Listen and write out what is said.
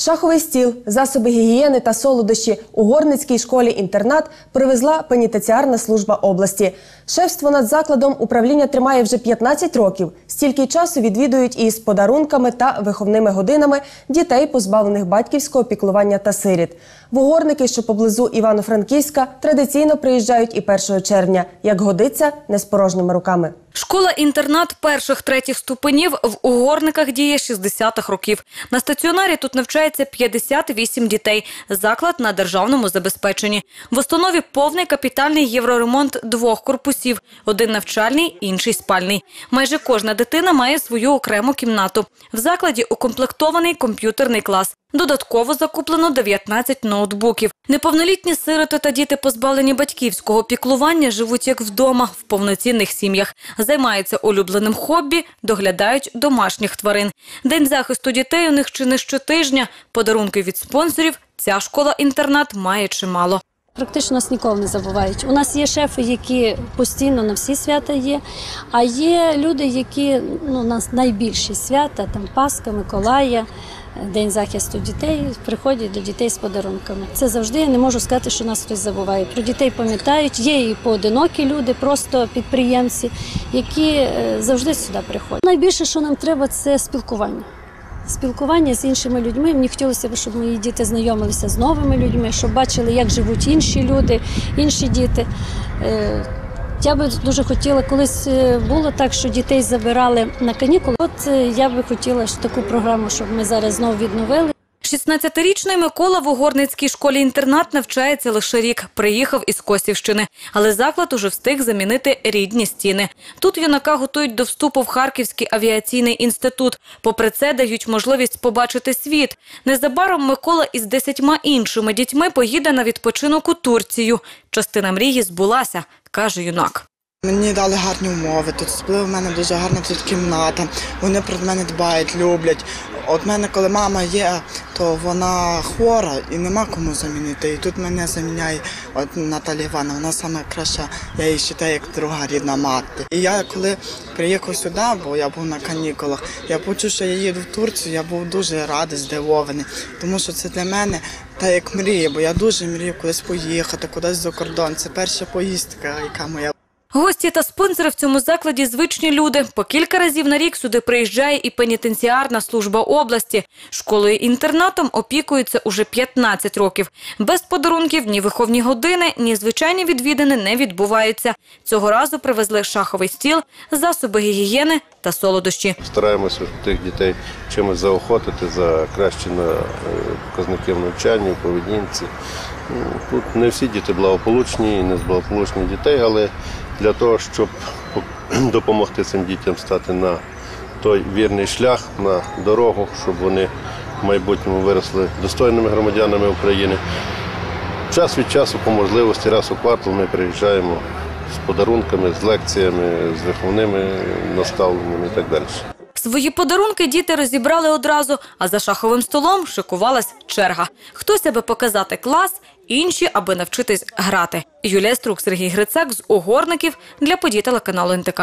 Шаховий стіл, засоби гігієни та солодощі у Горницькій школі-інтернат привезла пенітенціарна служба області. Шефство над закладом управління тримає вже 15 років. Стільки часу відвідують із подарунками та виховними годинами дітей, позбавлених батьківського піклування та сиріт. В угорники, що поблизу Івано-Франківська, традиційно приїжджають і 1 червня. Як годиться, не з порожніми руками. Школа-інтернат перших третіх ступенів в угорниках діє 60-х років. На стаціонарі тут навчається 58 дітей. Заклад на державному забезпеченні. В установі повний капітальний євроремонт двох корпусів: один навчальний, інший спальний. Майже кожна дитина має свою окрему кімнату. В закладі укомплектований комп'ютерний клас. Додатково закуплено 19 ноутбуків. Неповнолітні сироти та діти, позбавлені батьківського піклування, живуть як вдома в повноцінних сім'ях. Займаються улюбленим хобі, доглядають домашніх тварин. День захисту дітей у них чи не щотижня. Подарунки від спонсорів ця школа-інтернат має чимало. Практично нас ніколи не забувають. У нас є шефи, які постійно на всі свята є, а є люди, які ну, у нас найбільші свята, там Пасха, Миколая, День захисту дітей, приходять до дітей з подарунками. Це завжди я не можу сказати, що нас хтось забуває. Про дітей пам'ятають, є і поодинокі люди, просто підприємці, які е, завжди сюди приходять. Найбільше, що нам треба, це спілкування. Спілкування з іншими людьми. Мені хотілося б, щоб мої діти знайомилися з новими людьми, щоб бачили, як живуть інші люди, інші діти. Е, Я би дуже хотіла, колись е, було так, що дітей забирали на канікули. От е, я би хотіла таку програму, щоб ми зараз знову відновили. 16-річний Микола в угорницькій школі-інтернат навчається лише рік. Приїхав із Косівщини. Але заклад уже встиг замінити рідні стіни. Тут юнака готують до вступу в Харківський авіаційний інститут. Попри це, дають можливість побачити світ. Незабаром Микола із десятьма іншими дітьми поїде на відпочинок у Турцію. Частина мрії збулася, каже юнак. Мені дали гарні умови. Тут особливо в мене дуже гарна тут кімната. Вони про мене дбають, люблять. От мене, коли мама є, то вона хвора і нема кому замінити. І тут мене заміняє от Наталія Івановна. Вона саме краща, я її вважаю як друга рідна мати. І я коли приїхав сюди, бо я був на канікулах, я почув, що я їду в Турцію, я був дуже радий, здивований, тому що це для мене та як мрія, бо я дуже мрію кудись поїхати, кудись за кордон. Це перша поїздка, яка моя. Гості та спонсори в цьому закладі звичні люди. По кілька разів на рік сюди приїжджає і пенітенціарна служба області. Школою-інтернатом опікується уже 15 років. Без подарунків ні виховні години, ні звичайні відвідини не відбуваються. Цього разу привезли шаховий стіл, засоби гігієни та солодощі. Стараємося тих дітей чимось заохотити, закращення е, показників навчання, поведінці. Тут не всі діти благополучні і не з благополучних дітей, але для того, щоб допомогти цим дітям стати на той вірний шлях, на дорогу, щоб вони в майбутньому виросли достойними громадянами України. Час від часу, по можливості, раз у квартал ми приїжджаємо з подарунками, з лекціями, з виховними наставленнями і так далі. Свої подарунки діти розібрали одразу, а за шаховим столом шикувалась черга. Хтось аби показати клас, інші аби навчитись грати. Юлія Струк, Сергій Грицак з огорників для подій телеканалу НТК.